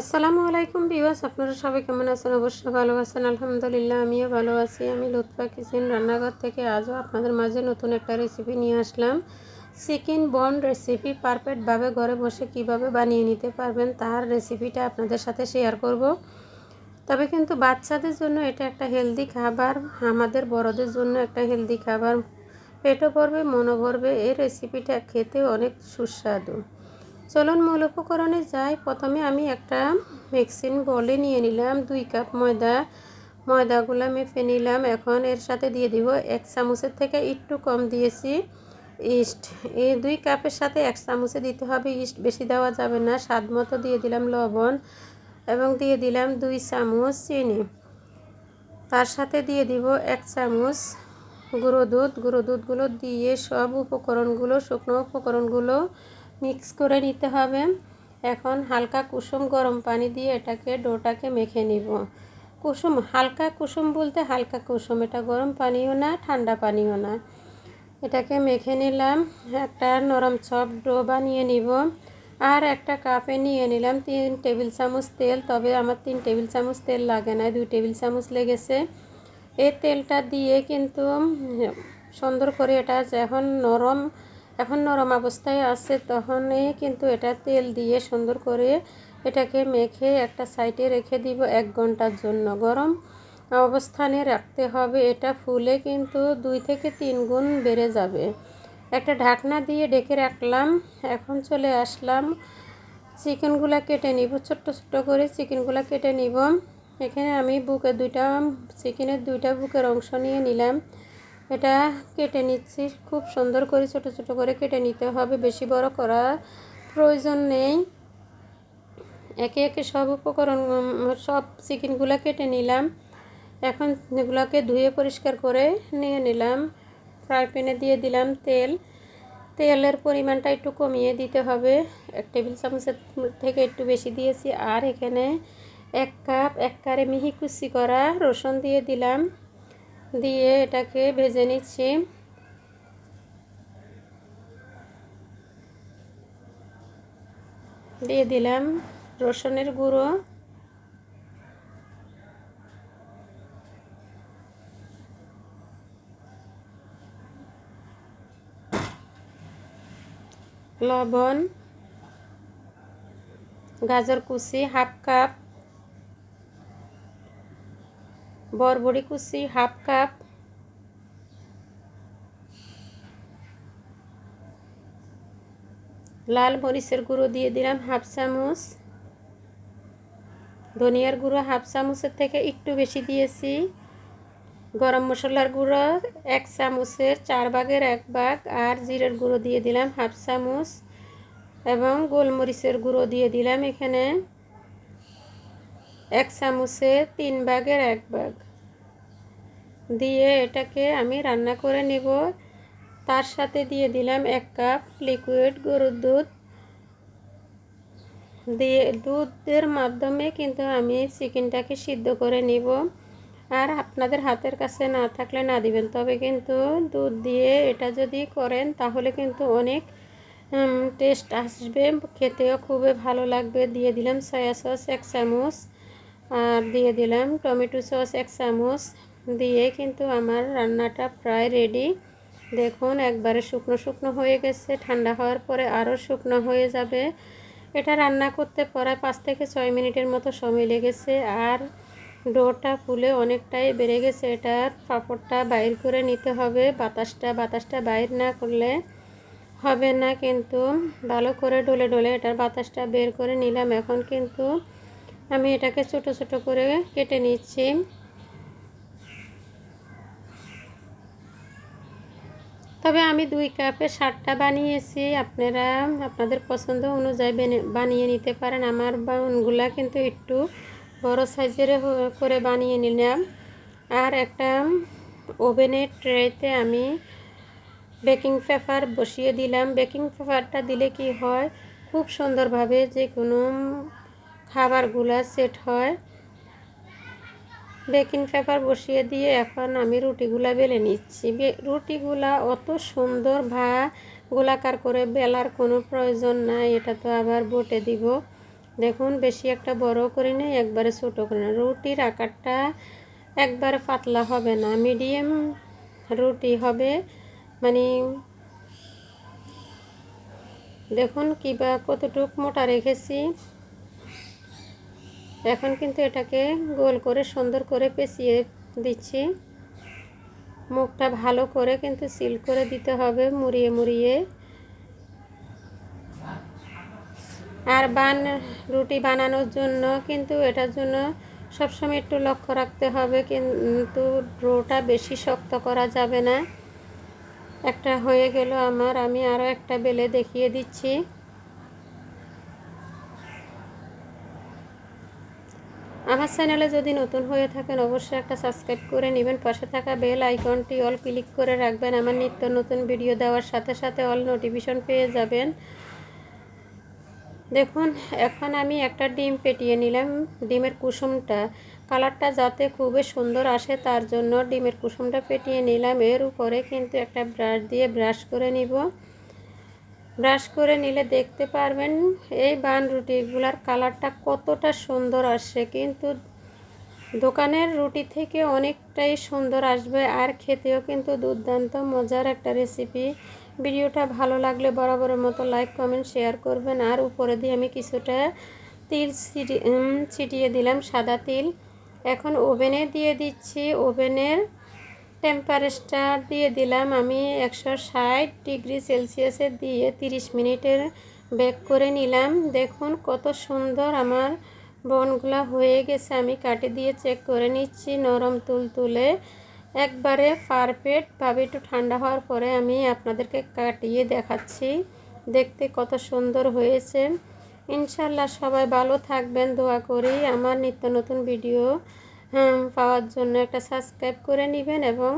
আসসালামু আলাইকুম বিওয়াস আপনারা সবাই কেমন আছেন? অবশ্যই ভালো আছেন, আলহামদুলিল্লাহ, আমিও ভালো আছি। আমি লুৎফা কিচেন রান্নাঘর থেকে আজও আপনাদের মাঝে নতুন একটা রেসিপি নিয়ে আসলাম। চিকেন বন রেসিপি পারফেক্টভাবে ঘরে বসে কীভাবে বানিয়ে নিতে পারবেন তার রেসিপিটা আপনাদের সাথে শেয়ার করব। তবে কিন্তু বাচ্চাদের জন্য এটা একটা হেলদি খাবার, আমাদের বড়দের জন্য একটা হেলদি খাবার। পেটও ভরবে, মনও ভরবে, এই রেসিপিটা খেতে অনেক সুস্বাদু। চলুন মূল উপকরণে যাই, প্রথমে আমি একটা মিক্সিং বলে নিয়ে নিলাম, দুই কাপ ময়দা, ময়দাগুলো মেপে নিলাম। এখন এর সাথে দিয়ে দিব এক চামচের থেকে একটু কম দিয়েছি ইস্ট। এই দুই কাপের সাথে এক চামচে দিতে হবে, ইস্ট বেশি দেওয়া যাবে না। স্বাদ মতো দিয়ে দিলাম লবণ এবং দিয়ে দিলাম দুই চামচ চিনি। তার সাথে দিয়ে দিব এক চামচ গুঁড়ো দুধ। গুঁড়ো দুধগুলো দিয়ে সব উপকরণগুলো, শুকনো উপকরণগুলো মিক্স করে নিতে হবে। এখন হালকা কুসুম গরম পানি দিয়ে এটাকে ডোটাকে মেখে নিব। কুসুম, হালকা কুসুম বলতে হালকা কুসুম, এটা গরম পানিও না, ঠান্ডা পানিও না। এটাকে মেখে নিলাম, একটা নরম চপ ডো বানিয়ে নিব। আর একটা কাপে নিয়ে নিলাম তিন টেবিল চামচ তেল, তবে আমার তিন টেবিল চামচ তেল লাগে না, দুই টেবিল চামচ লেগেছে। এই তেলটা দিয়ে কিন্তু সুন্দর করে এটা যখন নরম এখন নরম অবস্থায় আছে, তখনই কিন্তু এটা তেল দিয়ে সুন্দর করে এটাকে মেখে একটা সাইডে রেখে দিব এক ঘণ্টার জন্য। গরম অবস্থানে রাখতে হবে, এটা ফুলে কিন্তু দুই থেকে তিন গুণ বেড়ে যাবে। একটা ঢাকনা দিয়ে ডেকে রাখলাম, এখন চলে আসলাম। চিকেনগুলা কেটে নিব, ছোট্ট ছোট্ট করে চিকেনগুলা কেটে নিব। এখানে আমি বুকে দুইটা, চিকেনের দুইটা বুকের অংশ নিয়ে নিলাম। এটা কেটে নিচ্ছি। খুব সুন্দর করে, ছোট ছোট করে কেটে নিতে হবে। বেশি বড় করা প্রয়োজন নেই। একে একে সব উপকরণ সব চিকেনগুলো কেটে নিলাম। এখন এগুলোকে ধুয়ে পরিষ্কার করে নিয়ে নিলাম। ফ্রাই প্যানে দিয়ে দিলাম তেল। তেলের পরিমাণটা একটু কমিয়ে দিতে হবে। এক টেবিল চামচের থেকে একটু বেশি দিয়েছি। আর এখানে এক কাপ, এক কারে মিহি কুচি করা রসুন দিয়ে দিলাম। দিয়ে এটাকে ভেজে নিচ্ছি। দিয়ে দিলাম রসুনের গুঁড়ো। লবণ গাজর কুচি হাফ কাপ বরবড়ি কুচি, হাফ কাপ। লাল মরিচের গুঁড়ো দিয়ে দিলাম হাফ চামচ। ধনিয়ার গুঁড়ো হাফ চামচের থেকে একটু বেশি দিয়েছি। গরম মশলার গুঁড়ো এক চামচের, চার ভাগের এক ভাগ। আর জিরের গুঁড়ো দিয়ে দিলাম হাফ চামচ। এবং গোলমরিচের গুঁড়ো দিয়ে দিলাম এখানে এক চামচে তিন ভাগের এক ভাগ। দিয়ে এটাকে আমি রান্না করে নেব। তার সাথে দিয়ে দিলাম এক কাপ লিকুইড গরুর দুধ। দিয়ে দুধের মাধ্যমে কিন্তু আমি চিকেনটাকে সিদ্ধ করে নিব। আর আপনাদের হাতের কাছে না থাকলে না দিবেন। তবে কিন্তু দুধ দিয়ে এটা যদি করেন, তাহলে কিন্তু অনেক টেস্ট আসবে। খেতেও খুবই ভালো লাগবে। দিয়ে দিলাম সয়া সস এক চামচ। আর দিয়ে দিলাম টমেটো সস এক চামচ। দিয়ে কিন্তু আমার রান্নাটা প্রায় রেডি দেখুন, একবারে শুকনো শুকনো হয়ে গেছে। ঠান্ডা হওয়ার পরে আরও শুকনো হয়ে যাবে। এটা রান্না করতে প্রায় পাঁচ থেকে ছয় মিনিটের মতো সময় লেগেছে আর ডোটা ফুলে অনেকটাই বেড়ে গেছে। এটার পাঁপড়টা বাইর করে নিতে হবে। বাতাসটা বাতাসটা বাইর না করলে হবে না কিন্তু ভালো করে ডলে ডলে এটার বাতাসটা বের করে নিলাম। এখন কিন্তু আমি এটাকে ছোট ছোট করে কেটে নিচ্ছি। তবে আমি দুই কাপে ষাটটা বানিয়েছি। আপনারা আপনাদের পছন্দ অনুযায়ী বানিয়ে নিতে পারেন। আমার বাউনগুলা কিন্তু একটু বড় সাইজের করে বানিয়ে নিলাম। আর একটা ওভেনের ট্রেতে আমি বেকিং পেপার বসিয়ে দিলাম। বেকিং পেপারটা দিলে কি হয়? খুব সুন্দরভাবে যে কোনো খাবারগুলা সেট হয়। বেকিং পেপার বসিয়ে দিয়ে এখন আমি রুটিগুলা বেলে নিচ্ছি। রুটিগুলা অত সুন্দর ভা, গোলাকার করে বেলার কোনো প্রয়োজন নাই, এটা তো আবার বটে দিব। দেখুন, বেশি একটা বড় করে নেই, একবারে ছোটো করে না রুটির আকারটা একবারে পাতলা হবে না, মিডিয়াম রুটি হবে। মানে দেখুন কিবা কতটুক মোটা রেখেছি। এখন কিন্তু এটাকে গোল করে সুন্দর করে পেঁচিয়ে দিচ্ছি। মুখটা ভালো করে কিন্তু সিল করে দিতে হবে মুড়িয়ে মুড়িয়ে। আর বান, রুটি বানানোর জন্য কিন্তু এটার জন্য সবসময় একটু লক্ষ্য রাখতে হবে কিন্তু ডোটা বেশি শক্ত করা যাবে না। একটা হয়ে গেল আমার, আমি আরও একটা বেলে দেখিয়ে দিচ্ছি। আমার চ্যানেলে যদি নতুন হয়ে থাকেন, অবশ্যই একটা সাবস্ক্রাইব করে নেবেন। পাশে থাকা বেল আইকনটি অল ক্লিক করে রাখবেন। আমার নিত্য নতুন ভিডিও দেওয়ার সাথে সাথে অল নোটিফিকেশন পেয়ে যাবেন। দেখুন, এখন আমি একটা ডিম পেটিয়ে নিলাম, ডিমের কুসুমটা। কালারটা যাতে খুবই সুন্দর আসে, তার জন্য ডিমের কুসুমটা পেটিয়ে নিলাম। এর উপরে কিন্তু একটা ব্রাশ দিয়ে ব্রাশ করে নিব। ব্রাশ করে নিলে দেখতে পারবেন এই বান রুটিগুলার কালারটা কতটা সুন্দর আসে কিন্তু দোকানের রুটি থেকে অনেকটাই সুন্দর আসবে আর খেতেও কিন্তু দুর্দান্ত মজার একটা রেসিপি ভিডিওটা ভালো লাগলে বরাবরের মতো লাইক কমেন্ট শেয়ার করবেন। আর উপরে দিয়ে আমি কিছুটা তিল ছিটিয়ে দিলাম, সাদা তিল। এখন ওভেনে দিয়ে দিচ্ছি। ওভেনের টেম্পারেচার দিয়ে দিলাম আমি একশো ষাট ডিগ্রি সেলসিয়াসে দিয়ে তিরিশ মিনিটের বেক করে নিলাম। দেখুন কত সুন্দর আমার বনগুলা হয়ে গেছে। আমি কাটে দিয়ে চেক করে নিচ্ছি নরম তুল তুলে একবারে পারফেক্টভাবে একটু ঠান্ডা হওয়ার পরে আমি আপনাদেরকে কাটিয়ে দেখাচ্ছি। দেখতে কত সুন্দর হয়েছে। ইনশাল্লাহ সবাই ভালো থাকবেন। দোয়া করি আমার নিত্য নতুন ভিডিও পাওয়ার জন্য একটা সাবস্ক্রাইব করে নেবেন এবং